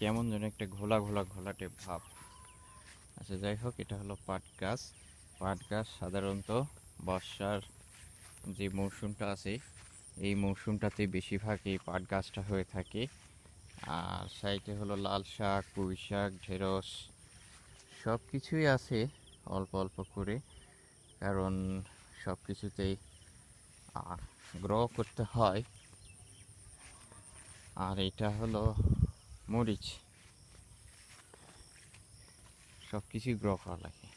কেমন যেন একটা ঘোলা ঘোলা ঘোলাটে ভাব। আচ্ছা যাই হোক, এটা হলো পাট গাছ। পাট গাছ সাধারণত বর্ষার যে মৌসুমটা আছে, এই মৌসুমটাতে বেশিরভাগ এই পাট গাছটা হয়ে থাকে। আর সাইডে হলো লাল শাক, পুঁই শাক, ঢেঁড়স সব কিছুই আছে অল্প অল্প করে। কারণ সব কিছুতেই গ্রো করতে হয়। আর এটা হলো মরিচ সব কিছুই গ্রহ করা লাগে।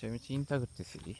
ちょみちインタグってすり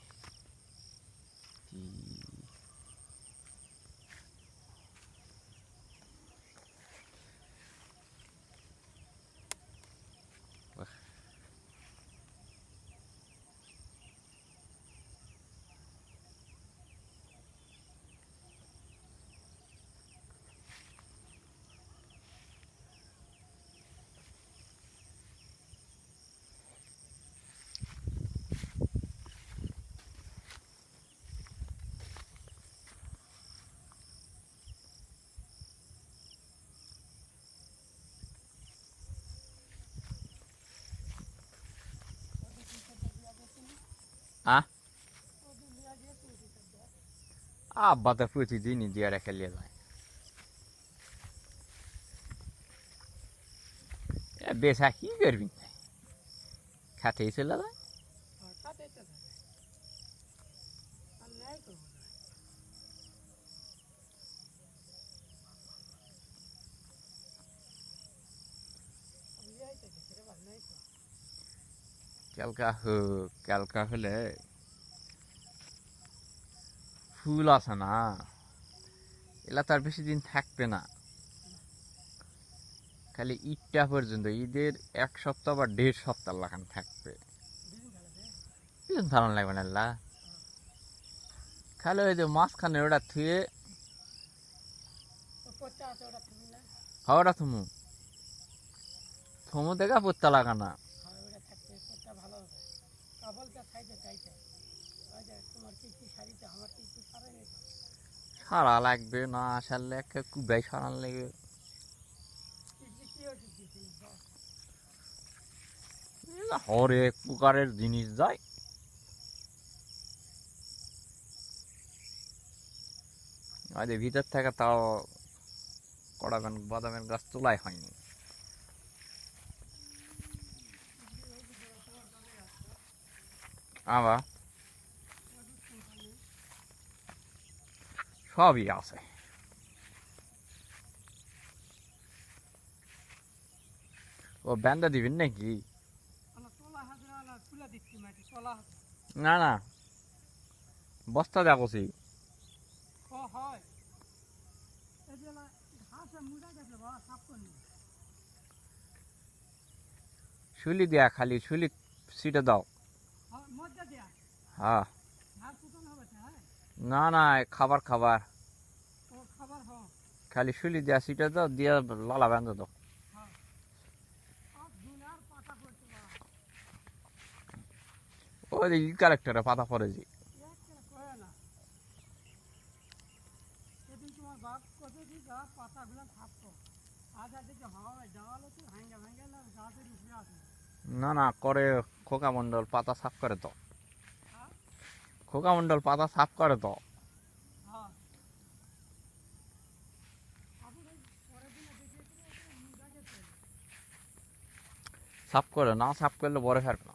আব্বা তো প্রতিদিনই দিয়ে রেখে নিয়ে যায়। বেচা কি করবি? খাতেই চলে যায়। ক্যালকা হোক ক্যালকা হলে ফুল আছে না। এলা তার বেশি দিন থাকবে না। খালি ঈদটা পর্যন্ত ঈদের এক সপ্তাহ বা দেড় সপ্তাহ লাগান থাকবে। কিছু ধারণ লাগবে না লা খালি ওই যে মাঝখানে ওটা থুয়ে হাওড়া থুমু। থমু দেখা পত্তা লাগানা। সারা লাগবে না আসালে একটা কুবাই সারান লাগবে। হরেক প্রকারের জিনিস যায়। আজ ভিতর থেকে তাও কড়াবেন বাদামের গাছ তোলাই হয়নি। আবার সবই আছে। ও ব্যান্ডা দিবেন নাকি? না না। বস্তা দেখছি শুলি দেয়া খালি শুলি সিটে দাও। হ্যাঁ। না না খাবার খাবার। খালি শুলি দেয়া সিটে দাও দিয়ে লালা বেঁধে দাও। ওই ক্যারেক্টারে পাতা পড়েছি না না করে খোকা মন্ডল পাতা সাফ করে তো। খোকা মন্ডল পাতা সাফ করে তো। সাফ করে, না সাফ করলে বড় ফেরবে না।